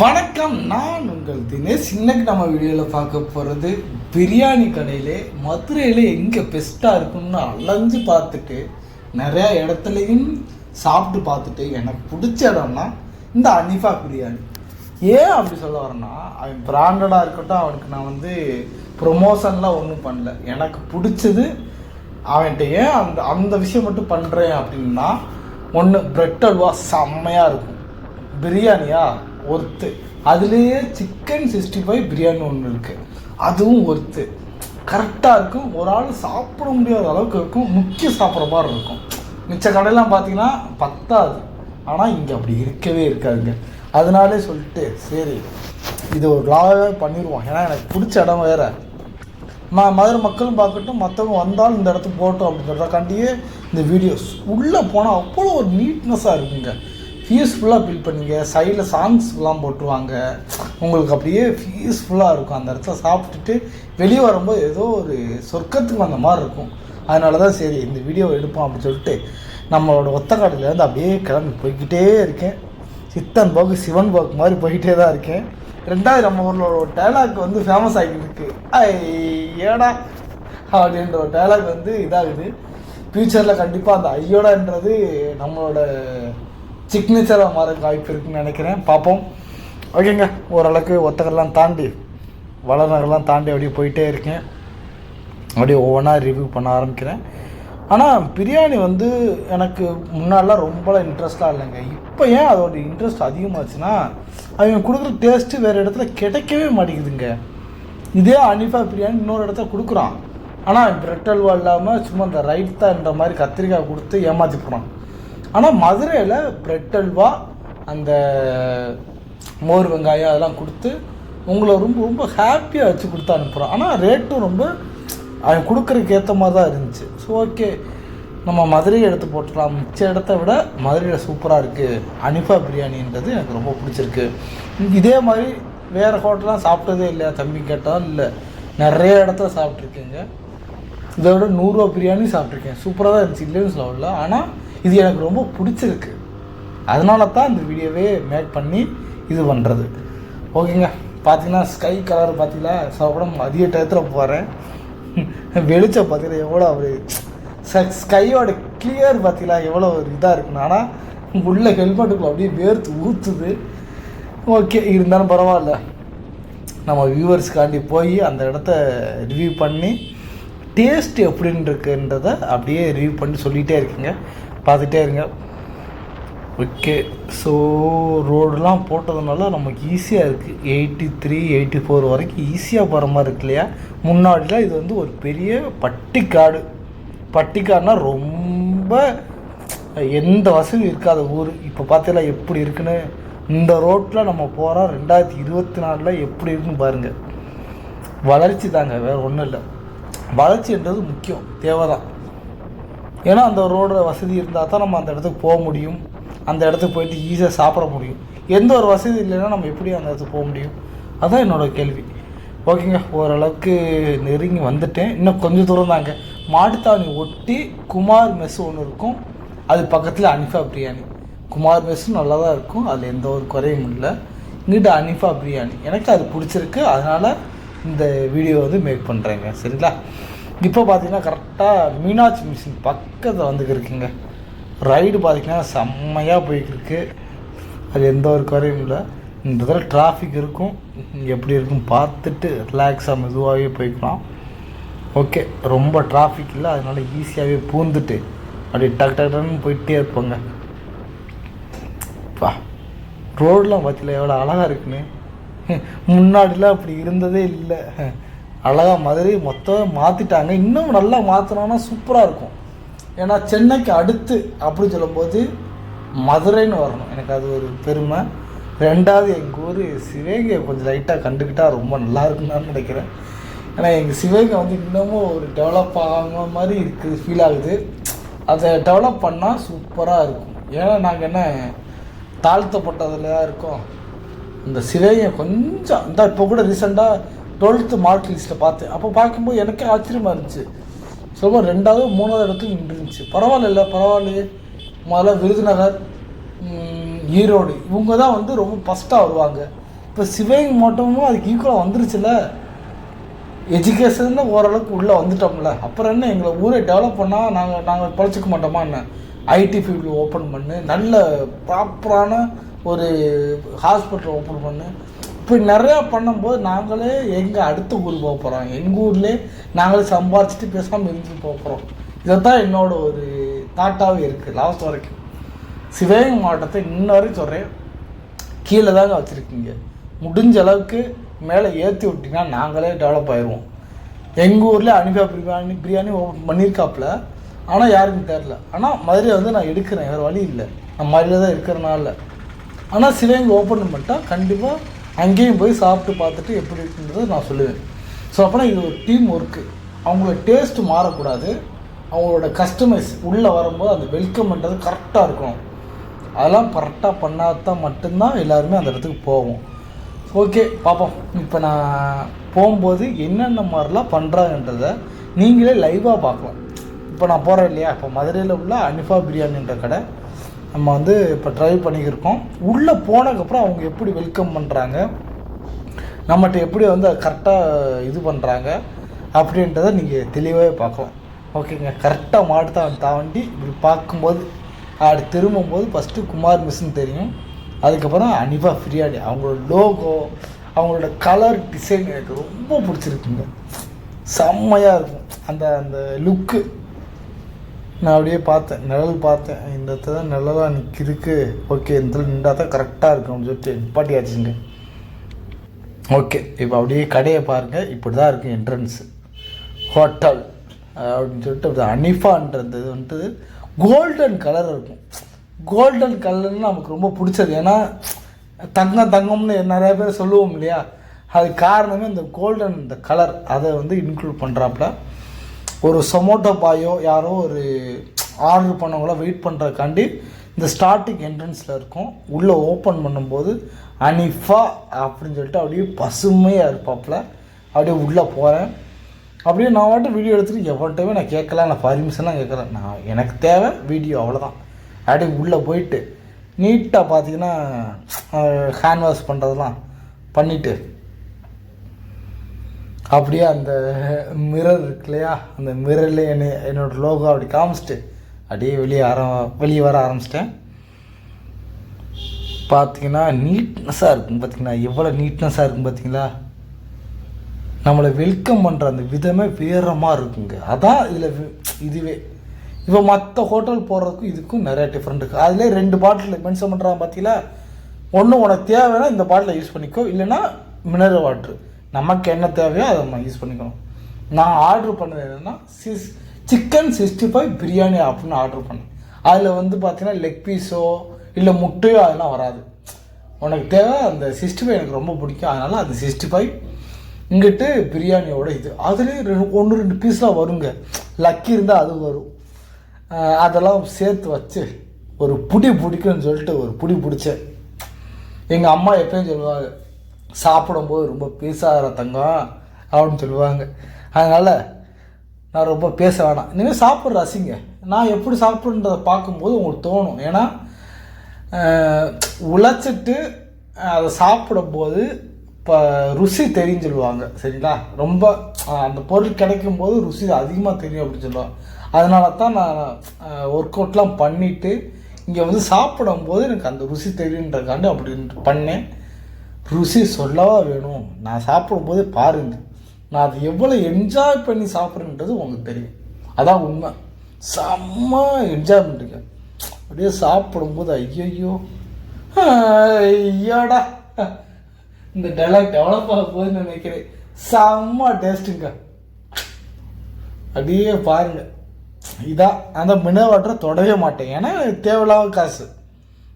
வணக்கம் நான் உங்கள் தினேஷ். இன்னைக்கு நம்ம வீடியோவில் பார்க்க போகிறது பிரியாணி கடையிலே மதுரையில் எங்கே பெஸ்ட்டாக இருக்கும்னு அலைஞ்சு பார்த்துட்டு நிறையா இடத்துலையும் சாப்பிட்டு பார்த்துட்டு எனக்கு பிடிச்ச இடம்னா இந்த அனிஃபா பிரியாணி. ஏன் அப்படி சொல்ல வரேன்னா அவன் பிராண்டடாக இருக்கட்டும் அவனுக்கு நான் வந்து ப்ரொமோஷன்லாம் ஒன்றும் பண்ணல. எனக்கு பிடிச்சது அவன்கிட்ட ஏன் அந்த அந்த விஷயம் மட்டும் பண்ணுறேன் அப்படின்னா ஒன்று பிரெட் அல்வா செம்மையாக இருக்கும். பிரியாணியா? ஒர்த்து. அதுலேயே சிக்கன் சிக்ஸ்டி ஃபைவ் பிரியாணி ஒன்று இருக்குது அதுவும் ஒர்த்து. கரெக்டாக இருக்கும். ஒரு ஆள் சாப்பிட முடியாத அளவுக்கு இருக்கும். முக்கிய சாப்பிட்ற மாதிரி இருக்கும். மிச்ச கடையெல்லாம் பார்த்தீங்கன்னா பத்தாது. ஆனால் இங்கே அப்படி இருக்கவே இருக்காதுங்க. அதனாலே சொல்லிட்டு சரி இது ஒரு லாவே பண்ணிடுவோம் ஏன்னா எனக்கு பிடிச்ச இடம் வேறு. நான் மதுரை மக்களும் பார்க்கட்டும் மற்றவங்க வந்தாலும் இந்த இடத்துக்கு போட்டோம் அப்படிங்கிறதாக்காண்டியே இந்த வீடியோஸ் உள்ளே போனால் அவ்வளோ ஒரு நீட்னஸாக இருக்குங்க. பீஸ்ஃபுல்லாக ஃபீல் பண்ணீங்க. சைடில் சாங்ஸ்லாம் போட்டுருவாங்க உங்களுக்கு அப்படியே பீஸ்ஃபுல்லாக இருக்கும். அந்த இடத்துல சாப்பிட்டுட்டு வெளியே வரும்போது ஏதோ ஒரு சொர்க்கத்துக்கு வந்த மாதிரி இருக்கும். அதனால தான் சரி இந்த வீடியோ எடுப்போம் அப்படின்னு சொல்லிட்டு நம்மளோட ஒத்தக்காட்டிலேருந்து அப்படியே கிளம்பி போய்கிட்டே இருக்கேன். சித்தன் போக்கு சிவன் போக்கு மாதிரி போய்கிட்டே தான் இருக்கேன். ரெண்டாவது நம்ம ஊரில் ஒரு டைலாக் வந்து ஃபேமஸ் ஆகிட்டு இருக்கு. ஐ ஏடா அப்படின்ற ஒரு டைலாக் வந்து இதாகுது. ஃப்யூச்சரில் கண்டிப்பாக அந்த ஐயோடான்றது நம்மளோட சிக்னேச்சராக மாற வாய்ப்பு இருக்குன்னு நினைக்கிறேன். பார்ப்போம். ஓகேங்க. ஓரளவுக்கு ஒத்தகரெல்லாம் தாண்டி வளர்நகர்லாம் தாண்டி அப்படியே போயிட்டே இருக்கேன். அப்படியே ஒவ்வொன்றா ரிவ்யூ பண்ண ஆரம்பிக்கிறேன். ஆனால் பிரியாணி வந்து எனக்கு முன்னாடிலாம் ரொம்பலாம் இன்ட்ரெஸ்டாக இல்லைங்க. இப்போ ஏன் அதோட இன்ட்ரெஸ்ட் அதிகமாச்சுன்னா அவங்க கொடுக்குற டேஸ்ட்டு வேறு இடத்துல கிடைக்கவே மாட்டேங்குதுங்க. இதே அனிஃபா பிரியாணி இன்னொரு இடத்துல கொடுக்குறான். ஆனால் பிரெட் அல்வா இல்லாமல் சும்மா இந்த ரைத்தான்ற மாதிரி கத்திரிக்காய் கொடுத்து ஏமாற்றி போகிறான் ஆனால் மதுரையில் பிரெட் அல்வா அந்த மோர் வெங்காயம் அதெல்லாம் கொடுத்து உங்களை ரொம்ப ரொம்ப ஹாப்பியாக வச்சு கொடுத்து அனுப்புகிறோம் ஆனால் ரேட்டும் ரொம்ப அவன் கொடுக்குறதுக்கு ஏற்ற மாதிரி தான் இருந்துச்சு. ஸோ ஓகே நம்ம மதுரையை எடுத்து போட்டுடலாம். மிச்ச இடத்த விட மதுரையில் சூப்பராக இருக்குது அனிஃபா பிரியாணின்றது எனக்கு ரொம்ப பிடிச்சிருக்கு. இதே மாதிரி வேறு ஹோட்டலாம் சாப்பிட்டதே இல்லையா? தம்பி கேட்டால் இல்லை. நிறைய இடத்துல சாப்பிட்ருக்கேங்க இதை விட நூறுரூவா பிரியாணி சாப்பிட்ருக்கேன் சூப்பராக தான் இருந்துச்சு. இல்லைன்னு சொல்லல ஆனால் இது எனக்கு ரொம்ப பிடிச்சிருக்கு. அதனால தான் இந்த வீடியோவே மேக் பண்ணி இது பண்ணுறது ஓகேங்க. பார்த்தீங்கன்னா ஸ்கை கலர் பார்த்தீங்களா சாப்பிட மதிய டயத்தில் போகிறேன் வெளிச்சம் பார்த்தீங்கன்னா எவ்வளோ ஒரு ஸ்கையோட கிளியர் பார்த்தீங்களா எவ்வளோ ஒரு இதாக இருக்குன்னு. ஆனால் உள்ள ஹெல்மெட்டுக்குள்ள அப்படியே வேர்த்து ஊற்றுது ஓகே இருந்தாலும் பரவாயில்ல. நம்ம வியூவர்ஸ்க்காண்டி போய் அந்த இடத்த ரிவ்யூ பண்ணி டேஸ்ட் எப்படின்னு இருக்குன்றத அப்படியே ரிவ்யூ பண்ணி சொல்லிகிட்டே இருக்குங்க. பார்த்துட்டே இருங்க. ஓகே. ஸோ ரோடெலாம் போட்டதுனால நமக்கு ஈஸியாக இருக்குது எயிட்டி த்ரீ எயிட்டி ஃபோர் வரைக்கும் ஈஸியாக போகிற மாதிரி இருக்கு இல்லையா? முன்னாடிலாம் இது வந்து ஒரு பெரிய பட்டிக்காடு. பட்டிக்காடுனா ரொம்ப எந்த வசதி இருக்காத ஊர். இப்போ பார்த்தீங்களா எப்படி இருக்குன்னு? இந்த ரோட்டில் நம்ம போகிறோம் ரெண்டாயிரத்தி இருபத்தி நாலில் எப்படி இருக்குன்னு பாருங்கள் வளர்ச்சி தாங்க வேறு ஒன்றும் இல்லை. வளர்ச்சின்றது முக்கியம். தேவை தான் ஏன்னா அந்த ரோடு வசதி இருந்தால் தான் நம்ம அந்த இடத்துக்கு போக முடியும். அந்த இடத்துக்கு போயிட்டு ஈஸியாக சாப்பிட முடியும். எந்த ஒரு வசதி இல்லைன்னா நம்ம எப்படி அந்த இடத்துக்கு போக முடியும்? அதுதான் என்னோடய கேள்வி. ஓகேங்க ஓரளவுக்கு நெருங்கி வந்துட்டேன். இன்னும் கொஞ்சம் தூரம் தாங்க. மாட்டுத்தாவணி ஒட்டி குமார் மெஸ் ஒன்று இருக்கும். அது பக்கத்தில் அனிஃபா பிரியாணி. குமார் மெஸ்ஸும் நல்லா தான் இருக்கும். அதில் எந்த ஒரு குறையும் இல்லை. இங்கிட்ட அனிஃபா பிரியாணி. எனக்கு அது பிடிச்சிருக்கு. அதனால் இந்த வீடியோ வந்து மேக் பண்ணுறேங்க சரிங்களா? இப்போ பார்த்தீங்கன்னா கரெக்டாக மீனாட்சி மிஷின் பக்கத்தில் வந்துக்கிருக்குங்க. ரைடு பார்த்தீங்கன்னா செம்மையாக போய்க்கிருக்கு. அது எந்த ஒரு குறையும் இல்லை. இந்த தடவை டிராஃபிக் இருக்கும். எப்படி இருக்கும் பார்த்துட்டு ரிலாக்ஸாக மெதுவாகவே போய்க்கலாம். ஓகே ரொம்ப டிராஃபிக் இல்லை. அதனால் ஈஸியாகவே பூந்துட்டு அப்படியே டக் டக் டக்குன்னு போயிட்டே இருப்போங்க. பா ரோடெலாம் பார்த்தீங்களா எவ்வளோ அழகாக இருக்குன்னு. முன்னாடிலாம் அப்படி இருந்ததே இல்லை. அழகாக மதுரை மொத்தம் மாற்றிட்டாங்க இன்னும் நல்லா மாற்றினோன்னா சூப்பராக இருக்கும். ஏன்னா சென்னைக்கு அடுத்து அப்படி சொல்லும்போது மதுரைன்னு வரணும். எனக்கு அது ஒரு பெருமை. ரெண்டாவது எங்கள் ஊர் சிவகங்கையை கொஞ்சம் லைட்டாக கண்டுக்கிட்டால் ரொம்ப நல்லா இருக்குன்னு நினைக்கிறேன். ஏன்னா எங்கள் சிவகங்கை வந்து இன்னமும் ஒரு டெவலப் ஆகாம மாதிரி இருக்குது ஃபீல் ஆகுது. அதை டெவலப் பண்ணால் சூப்பராக இருக்கும். ஏன்னா நாங்கள் என்ன தாழ்த்தப்பட்டதில் தான் இருக்கோம். இந்த சிவகங்கை கொஞ்சம் இந்த இப்போ கூட ரீசெண்டாக டுவெல்த்து மார்க் லிஸ்ட்டை பார்த்தேன். அப்போ பார்க்கும்போது எனக்கே ஆச்சரியமாக இருந்துச்சு. சொல்லுவோம் ரெண்டாவது மூணாவது இடத்துக்கு நின்றுருந்துச்சு பரவாயில்ல பரவாயில்லையே. முதல்ல விருதுநகர் ஈரோடு. இவங்க தான் வந்து ரொம்ப ஃபஸ்ட்டாக வருவாங்க. இப்போ சிவகங்கை மாவட்டமும் அதுக்கு ஈக்குவலாக வந்துருச்சுல்ல எஜுகேஷன் ஓரளவுக்கு உள்ளே வந்துட்டோம்ல. அப்புறம் என்ன எங்களை ஊரை டெவலப் பண்ணால் நாங்கள் நாங்கள் பழச்சிக்க மாட்டோமா என்ன? ஐடி ஃபீல்டு ஓப்பன் பண்ணு. நல்ல ப்ராப்பரான ஒரு ஹாஸ்பிட்டல் ஓப்பன் பண்ணு. இப்படி நிறையா பண்ணும்போது நாங்களே எங்கள் அடுத்த ஊர் போக போகிறோம் எங்கள் ஊர்லேயே நாங்களே சம்பாரிச்சிட்டு பேசாமல் இருந்து போக போகிறோம் இதைத்தான் என்னோட ஒரு தாட்டாகவே இருக்குது லாஸ்ட் வரைக்கும். சிவகங்கை மாவட்டத்தை இன்ன வரைக்கும் சொல்கிறேன் கீழே தாங்க வச்சுருக்கீங்க. முடிஞ்ச அளவுக்கு மேலே ஏற்றி விட்டிங்கன்னா நாங்களே டெவலப் ஆயிடுவோம் எங்கள் ஊரில் அனிபா பிரியாணி பிரியாணி ஓப்பன் பண்ணியிருக்காப்புல. ஆனால் யாருக்கும் தெரில ஆனால் மதுரை வந்து நான் எடுக்கிறேன் வேறு வழி இல்லை. நான் மதுரையில் தான் இருக்கிறனால. ஆனால் சிவகங்கை ஓப்பன் பண்ணிட்டால் கண்டிப்பாக அங்கேயும் போய் சாப்பிட்டு பார்த்துட்டு எப்படி இருக்குன்றதை நான் சொல்லுவேன். ஸோ அப்போனா இது ஒரு டீம் ஒர்க்கு அவங்களோட டேஸ்ட்டு மாறக்கூடாது. அவங்களோட கஸ்டமைஸ் உள்ளே வரும்போது அந்த வெல்கம் பண்ணுறது கரெக்டாக இருக்கும் அதெல்லாம் கரெக்டாக பண்ணால் தான் மட்டும்தான் எல்லாருமே அந்த இடத்துக்கு போவோம். ஓகே பார்ப்போம் இப்போ நான் போகும்போது என்னென்ன மாதிரிலாம் பண்ணுறாங்கன்றத நீங்களே லைவாக பார்க்கலாம். இப்போ நான் போகிறேன் இல்லையா? இப்போ மதுரையில் உள்ள அனிஃபா பிரியாணின்ற கடை. நம்ம வந்து இப்போ ட்ரைவ் பண்ணிக்கிருக்கோம். உள்ளே போனதுக்கப்புறம் அவங்க எப்படி வெல்கம் பண்ணுறாங்க நம்மகிட்ட எப்படி வந்து கரெக்டாக இது பண்ணுறாங்க அப்படின்றத நீங்கள் தெளிவாகவே பார்க்கலாம். ஓகேங்க. கரெக்டாக மாட்டு தான் தாண்டி இப்படி பார்க்கும்போது அப்படி திரும்பும்போது ஃபஸ்ட்டு குமார் மிஸ்ன்னு தெரியும். அதுக்கப்புறம் அனிபா ஃப்ரீயாடி அவங்களோட லோகோ அவங்களோட கலர் டிசைன் எனக்கு ரொம்ப பிடிச்சிருக்குங்க. செம்மையாக இருக்கும். அந்த அந்த லுக்கு நான் அப்படியே பார்த்தேன் நிழல் பார்த்தேன். இந்த இடத்துல தான் நிழலாக நிற்கிருக்கு ஓகே இந்த இடத்துல நின்றா தான் கரெக்டாக இருக்கும் அப்படின்னு சொல்லிட்டு நிப்பாட்டி ஆச்சுங்க. ஓகே இப்போ அப்படியே கடையை பாருங்கள் இப்படி தான் இருக்குது என்ட்ரன்ஸு ஹோட்டல் அப்படின்னு சொல்லிட்டு அனிஃபான்றது வந்துட்டு கோல்டன் கலர் இருக்கும். கோல்டன் கலர்னு நமக்கு ரொம்ப பிடிச்சது. ஏன்னா தங்கம் தங்கம்னு நிறையா பேர் சொல்லுவோம் இல்லையா? அது காரணமே இந்த கோல்டன் இந்த கலர் அதை வந்து இன்க்ளூட் பண்ணுறாப்புல ஒரு சொமோட்டோ பாயோ யாரோ ஒரு ஆர்டர் பண்ணவங்கள வெயிட் பண்ணுறதுக்காண்டி இந்த ஸ்டார்டிங் என்ட்ரன்ஸில் இருக்கும். உள்ளே ஓப்பன் பண்ணும்போது அனிஃபா அப்படின்னு சொல்லிட்டு அப்படியே பசுமையாக இருப்பாப்புல அப்படியே உள்ளே போகிறேன் அப்படியே நான் வந்துட்டு வீடியோ எடுத்துகிட்டு எவன்கிட்டவே நான் கேட்கல நான் பர்மிஷன்லாம் கேட்குறேன் நான் எனக்கு தேவை வீடியோ அவ்வளோதான் அப்படியே உள்ளே போயிட்டு நீட்டாக பார்த்தீங்கன்னா ஹேண்ட் வாஷ் பண்ணுறதெல்லாம் பண்ணிவிட்டு அப்படியே அந்த மிரர் இருக்கு இல்லையா அந்த மிரரில் என்னை என்னோடய லோகோ அப்படி காமிச்சிட்டு அப்படியே வெளியே ஆர வெளியே வர ஆரம்பிச்சிட்டேன். பார்த்தீங்கன்னா நீட்னஸாக இருக்கும் பார்த்தீங்கன்னா எவ்வளோ நீட்னஸாக இருக்கும் பார்த்தீங்களா நம்மளை வெல்கம் பண்ணுற அந்த விதமே வேற மாதிரி இருக்குங்க. அதான் இதில் இதுவே. இப்போ மற்ற ஹோட்டல் போகிறதுக்கும் இதுக்கும் நிறையா டிஃப்ரெண்ட் இருக்குது அதிலே ரெண்டு பாட்டில் மென்ஷன் பண்ணுறாங்க பார்த்தீங்களா ஒன்று உனக்கு தேவைன்னா இந்த பாட்டிலை யூஸ் பண்ணிக்கோ. இல்லைன்னா மினரல் வாட்ரு நமக்கு என்ன தேவையோ அதை நம்ம யூஸ் பண்ணிக்கணும். நான் ஆர்டர் பண்ணது என்னென்னா சிஸ் சிக்கன் சிக்ஸ்டி ஃபைவ் பிரியாணி அப்படின்னு ஆர்டர் பண்ணேன். அதில் வந்து பார்த்தீங்கன்னா லெக் பீஸோ இல்லை முட்டையோ அதெல்லாம் வராது. உனக்கு தேவை அந்த சிக்ஸ்டி ஃபைவ் எனக்கு ரொம்ப பிடிக்கும். அதனால் அந்த சிக்ஸ்டி ஃபைவ் இங்கிட்டு பிரியாணியோட இது. அதுலேயும் ரெண்டு ஒன்று ரெண்டு பீஸ்லாம் வருங்க. லக்கி இருந்தால் அது வரும். அதெல்லாம் சேர்த்து வச்சு ஒரு புடி பிடிக்குன்னு சொல்லிட்டு ஒரு புடி பிடிச்சேன். எங்கள் அம்மா எப்பயும் சொல்லுவாங்க சாப்பிடும்போது ரொம்ப பேசாத தங்கம் அப்படின்னு சொல்லுவாங்க. அதனால் நான் ரொம்ப பேச வேணாம். இனிமேல் சாப்பிட்ற ரசிங்க. நான் எப்படி சாப்பிட்றதை பார்க்கும்போது உங்களுக்கு தோணும். ஏன்னா உழைச்சிட்டு அதை சாப்பிடும்போது இப்போ ருசி தெரியும் சொல்லுவாங்க. சரிங்களா? ரொம்ப அந்த பொருள் கிடைக்கும் போது ருசி அதிகமாக தெரியும் அப்படின்னு சொல்லுவாங்க. அதனால தான் நான் ஒர்க் அவுட்லாம் பண்ணிவிட்டு இங்கே வந்து சாப்பிடும்போது எனக்கு அந்த ருசி தெரியுன்றக்காண்டி அப்படி பண்ணேன். ருசி சொல்லவா வேணும்? நான் சாப்பிடும்போதே பாருங்க. நான் அதை எவ்வளோ என்ஜாய் பண்ணி சாப்பிட்றேன்றது உங்களுக்கு தெரியும். அதான் உண்மை. செம்ம என்ஜாய் அப்படியே சாப்பிடும்போது ஐயையோ. ஐயாடா. இந்த டைலாக் டெவலப் ஆக போகுதுன்னு நினைக்கிறேன். செம்ம டேஸ்ட்டுங்க அப்படியே பாருங்க. இதான். அந்த மினவாட்டரை தொடவே மாட்டேன். ஏன்னா எனக்கு தேவையில்லாத காசு.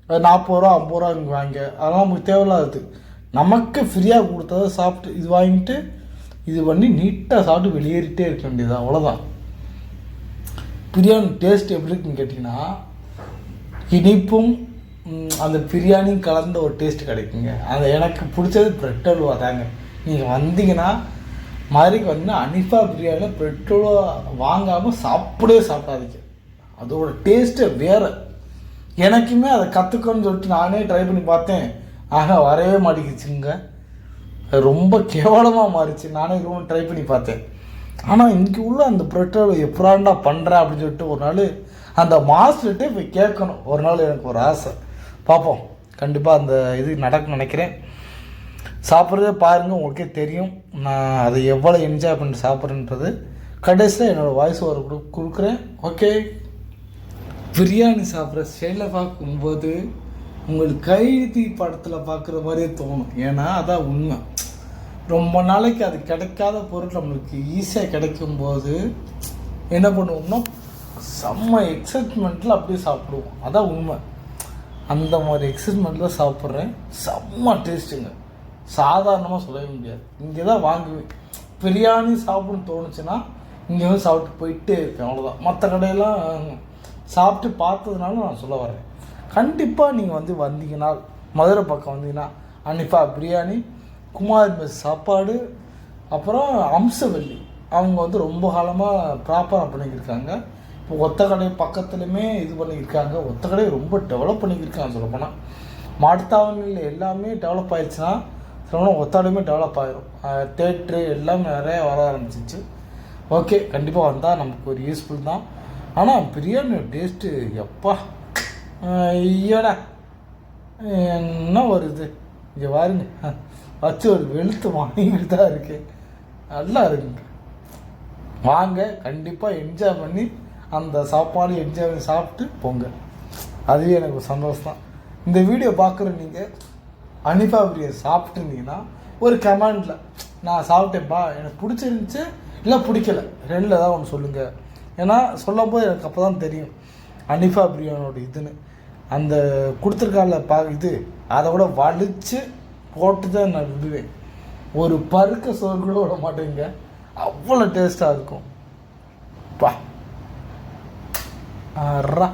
நாற்பது ரூபா ஐம்பது ரூபா இங்கே வாங்க. அதெல்லாம் நமக்கு தேவையில்லாதது. நமக்கு ஃப்ரீயாக கொடுத்ததை சாப்பிட்டு இது வாங்கிட்டு இது பண்ணி நீட்டாக சாப்பிட்டு வெளியேறிட்டே இருக்க வேண்டியது அவ்வளோதான் பிரியாணி டேஸ்ட் எப்படி இருக்குன்னு கேட்டிங்கன்னா இனிப்பும் அந்த பிரியாணியும் கலந்த ஒரு டேஸ்ட் கிடைக்குங்க. அது எனக்கு பிடிச்சது பிரெட் அல்வா தாங்க. நீங்கள் வந்தீங்கன்னா மதுரைக்கு வந்தீங்கன்னா அனிஃபா பிரியாணியில் பிரெட் அல்வா வாங்காமல் சாப்பிடவே சாப்பிடாதீங்க. அதோட டேஸ்ட்டே வேறு. எனக்குமே அதை கற்றுக்கணும்னு சொல்லிட்டு நானே ட்ரை பண்ணி பார்த்தேன். ஆக வரவே மாட்டேங்குச்சுங்க அது ரொம்ப கேவலமாக மாறிச்சு. நானே ரூம் ட்ரை பண்ணி பார்த்தேன். ஆனால் இங்கே உள்ள அந்த ப்ரெட்டை எப்படாண்டா பண்ணுறேன் அப்படின்னு சொல்லிட்டு ஒரு நாள் அந்த மாஸ்டர்கிட்டே போய் கேட்கணும். ஒரு நாள் எனக்கு ஒரு ஆசை. பார்ப்போம். கண்டிப்பாக அந்த இது நடக்கும்னு நினைக்கிறேன். சாப்பிட்றதே பாருங்கள் உங்களுக்கே தெரியும். நான் அதை எவ்வளோ என்ஜாய் பண்ணி சாப்பிட்றேன்றது. கடைசியில் என்னோடய வாய்ஸ் ஓவர் கொடுக்குறேன். ஓகே பிரியாணி சாப்பிட்ற ஸ்டைலில் பார்க்கும்போது உங்களுக்கு கைதி படத்தில் பார்க்குற மாதிரியே தோணும். ஏன்னா அதான் உண்மை. ரொம்ப நாளைக்கு அது கிடைக்காத பொருள் நம்மளுக்கு ஈஸியாக கிடைக்கும்போது என்ன பண்ணுவோம்னா செம்ம எக்ஸைட்மெண்ட்டில் அப்படியே சாப்பிடுவோம். அதான் உண்மை. அந்த மாதிரி எக்ஸைட்மெண்ட்டில் சாப்பிட்றேன். செம்ம டேஸ்ட்டுங்க சாதாரணமாக சொல்லவே முடியாது. இங்கே தான் வாங்குவேன். பிரியாணி சாப்பிடணும்னு தோணுச்சுன்னா இங்கே வந்து சாப்பிட்டு போயிட்டே இருப்பேன். அவ்வளோதான் மற்ற கடையெல்லாம் சாப்பிட்டு பார்த்ததுனால நான் சொல்ல வரேன் கண்டிப்பாக நீங்கள் வந்து வந்தீங்கன்னா மதுரை பக்கம் வந்தீங்கன்னா அன்னிஃபா பிரியாணி குமார் மெஸ் சாப்பாடு அப்புறம் அம்சவல்லி. அவங்க வந்து ரொம்ப காலமாக ப்ராப்பராக பண்ணிக்கிருக்காங்க. இப்போ ஒத்த கடை பக்கத்துலையுமே இது பண்ணியிருக்காங்க ஒத்த கடை ரொம்ப டெவலப் பண்ணிக்கிருக்காங்க சொல்லப்போனால் மாட்டுத்தாவணியில் எல்லாமே டெவலப் ஆயிடுச்சுன்னா சொல்லணும் ஒத்தாடையுமே டெவலப் ஆயிரும். தேட்ரு எல்லாமே நிறைய வர ஆரம்பிச்சிச்சு. ஓகே கண்டிப்பாக வந்தால் நமக்கு ஒரு யூஸ்ஃபுல் தான். ஆனால் பிரியாணி டேஸ்ட்டு எப்பா? ஐயோடா. என்ன வருது? இங்கே பாருங்க. வச்சு ஒரு வெளுத்து வாங்கிட்டு தான் இருக்கு நல்லா இருக்குங்க. வாங்க கண்டிப்பாக என்ஜாய் பண்ணி அந்த சாப்பாடு என்ஜாய் பண்ணி சாப்பிட்டு போங்க. அதுவே எனக்கு ஒரு சந்தோஷம் தான் இந்த வீடியோ பார்க்குற நீங்கள் அனிஃபா பிரியாணி சாப்பிட்டுருந்தீங்கன்னா ஒரு கமெண்டில் நான் சாப்பிட்டேன்ப்பா எனக்கு பிடிச்சிருந்துச்சு இல்லை பிடிக்கல. ரெண்டில் தான் ஒன்று சொல்லுங்கள் ஏன்னா சொல்லும் போது எனக்கு அப்போ தான் தெரியும். அனிஃபா பிரியானோட இதுன்னு. அந்த கொடுத்துருக்கால பா இது அதை கூட வலிச்சு போட்டு தான் நான் விடுவேன். ஒரு பருக்க சோறு கூட விட மாட்டேங்க. அவ்வளோ டேஸ்ட்டாக இருக்கும். பா. ஆறா.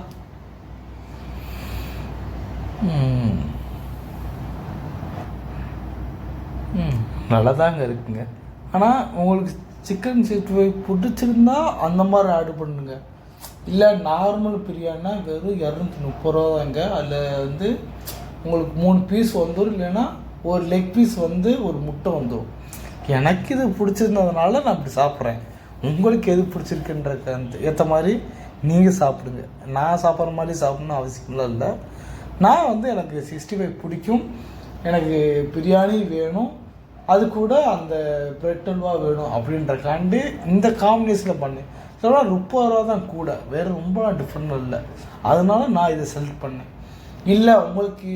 ம். ம் நல்லா தாங்க இருக்குங்க. ஆனால் உங்களுக்கு சிக்கன் சிக்ஸ்டி ஃபைவ் பிடிச்சிருந்தா அந்த மாதிரி ஆர்டர் பண்ணுங்க. இல்லை நார்மல் பிரியாணினா வெறும் இரநூத்தி முப்பது ரூபா தாங்க. அதில் வந்து உங்களுக்கு மூணு பீஸ் வந்துடும் இல்லைன்னா ஒரு லெக் பீஸ் வந்து ஒரு முட்டை வந்துடும் எனக்கு இது பிடிச்சிருந்ததுனால நான் அப்படி சாப்பிட்றேன். உங்களுக்கு எது பிடிச்சிருக்குன்ற ஏற்ற மாதிரி நீங்கள் சாப்பிடுங்க. நான் சாப்பிட்ற மாதிரி சாப்பிட்ணுன்னு அவசியம்லாம் இல்லை. நான் வந்து எனக்கு சிக்ஸ்டி ஃபைவ் பிடிக்கும். எனக்கு பிரியாணி வேணும். அது கூட அந்த பிரெட் அல்வா வேணும் அப்படின்றக்காண்டி இந்த காம்பினேஷனில் பண்ணேன். இதெல்லாம் முப்பது ரூபா தான் கூட. வேறு ரொம்ப டிஃப்ரெண்ட் இல்லை. அதனால நான் இதை செலக்ட் பண்ணேன். இல்லை உங்களுக்கு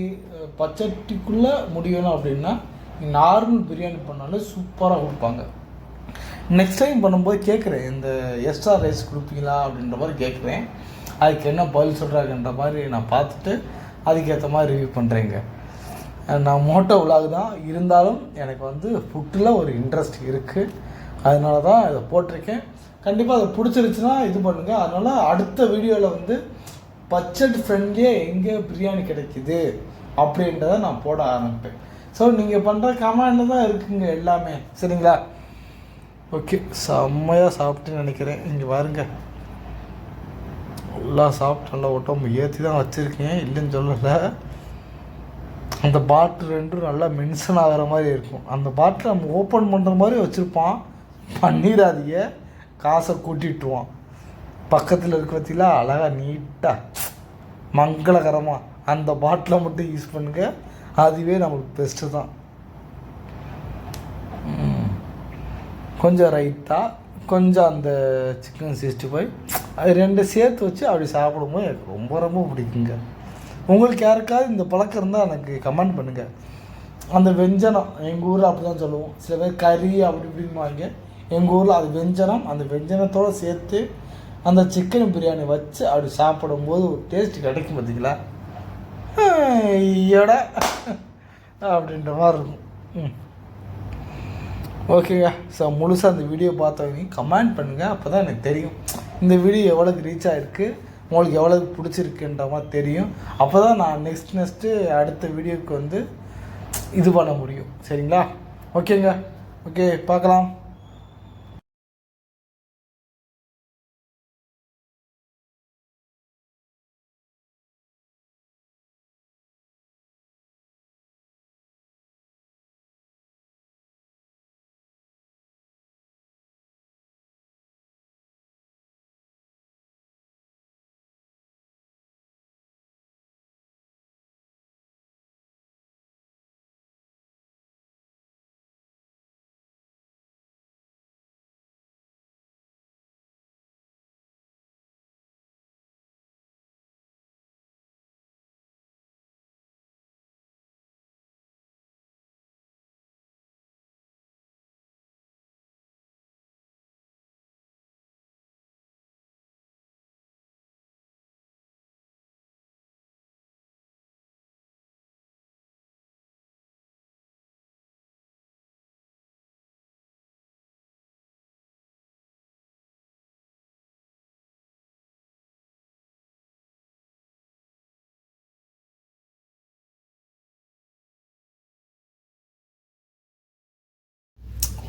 பச்சட்டிக்குள்ளே முடியணும் அப்படின்னா நார்மல் பிரியாணி பண்ணாலும் சூப்பராக கொடுப்பாங்க. நெக்ஸ்ட் டைம் பண்ணும்போது கேட்குறேன் இந்த எக்ஸ்ட்ரா ரைஸ் கொடுப்பீங்களா அப்படின்ற மாதிரி கேட்குறேன். அதுக்கு என்ன பதில் சொல்கிறாங்கன்ற மாதிரி நான் பார்த்துட்டு அதுக்கேற்ற மாதிரி ரிவ்யூ பண்ணுறேங்க நான் மோட்டோ விலாக் தான். இருந்தாலும் எனக்கு வந்து ஃபுட்டில் ஒரு இன்ட்ரெஸ்ட் இருக்குது அதனால தான் இதை போட்டிருக்கேன். கண்டிப்பாக அதை பிடிச்சிருச்சுன்னா இது பண்ணுங்கள் அதனால் அடுத்த வீடியோவில் வந்து பட்ஜெட் ஃப்ரெண்ட்லியாக எங்கே பிரியாணி கிடைக்குது அப்படின்றத நான் போட ஆரம்பிப்பேன். ஸோ நீங்கள் பண்ணுற கமெண்ட் தான் இருக்குங்க எல்லாமே. சரிங்களா? ஓகே செம்மையாக சாப்பிட்டு நினைக்கிறேன். இங்கே பாருங்க. நல்லா சாப்பிட்டு நல்லா உடம்பு ஏற்றி தான் வச்சுருக்கேன். இல்லைன்னு சொல்லலை. அந்த பாட்டில் ரெண்டும் நல்லா மென்ஷன் ஆகிற மாதிரி இருக்கும். அந்த பாட்டில் நம்ம ஓப்பன் பண்ணுற மாதிரி வச்சுருப்பான். பண்ணிடாதீங்க. காசை கூட்டிட்டுவான். பக்கத்தில் இருக்க பற்றில அழகாக நீட்டாக மங்களகரமாக அந்த பாட்டிலை மட்டும் யூஸ் பண்ணுங்க. அதுவே நம்மளுக்கு பெஸ்ட்டு தான். கொஞ்சம் ரைட்டாக கொஞ்சம் அந்த சிக்கன் சிக்ஸ்டி ஃபைவ் அது ரெண்டு சேர்த்து வச்சு அப்படி சாப்பிடும்போது எனக்கு ரொம்ப ரொம்ப பிடிக்குங்க. உங்களுக்கு யாருக்காவது இந்த பழக்கம் இருந்தால் எனக்கு கமெண்ட் பண்ணுங்கள் அந்த வெஞ்சனம் எங்கள் ஊரில் அப்படி தான் சொல்லுவோம். சில பேர் கறி அப்படி இப்படின்னு எங்கள் ஊரில் அது வெஞ்சனம். அந்த வெஞ்சனத்தோடு சேர்த்து அந்த சிக்கன் பிரியாணி வச்சு அப்படி சாப்பிடும்போது ஒரு டேஸ்ட் கிடைக்கும் பார்த்தீங்களா ஐயோட. அப்படின்ற மாதிரி இருக்கும். ம். ஓகேங்க ஸோ முழுசாக அந்த வீடியோ பார்த்தவங்க கமெண்ட் பண்ணுங்கள் அப்போ தான் எனக்கு தெரியும். இந்த வீடியோ எவ்வளோக்கு ரீச் ஆகிருக்கு உங்களுக்கு எவ்வளோக்கு பிடிச்சிருக்குன்ற மாதிரி தெரியும். அப்போ தான் நான் நெக்ஸ்ட் நெக்ஸ்ட்டு அடுத்த வீடியோவுக்கு வந்து இது பண்ண முடியும். சரிங்களா? ஓகேங்க ஓகே பார்க்கலாம்.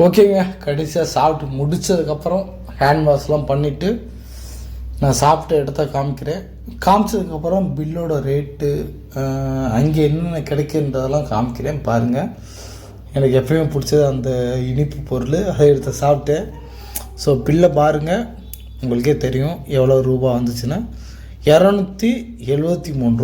ஓகேங்க கடைசியாக சாப்பிட்டு முடிச்சதுக்கப்புறம் ஹேண்ட் வாஷ்லாம் பண்ணிவிட்டு நான் சாப்பிட்ட இடத்த காமிக்கிறேன். காமிச்சதுக்கப்புறம் பில்லோட ரேட்டு அங்கே என்னென்ன கிடைக்குன்றதெல்லாம் காமிக்கிறேன் பாருங்கள் எனக்கு எப்பயுமே பிடிச்சது அந்த இனிப்பு பொருள் அதை எடுத்து சாப்பிட்டேன். ஸோ பில்லை பாருங்கள் உங்களுக்கே தெரியும் எவ்வளோ ரூபா வந்துச்சுன்னா. இரநூத்தி எழுபத்தி மூணு ரூபா.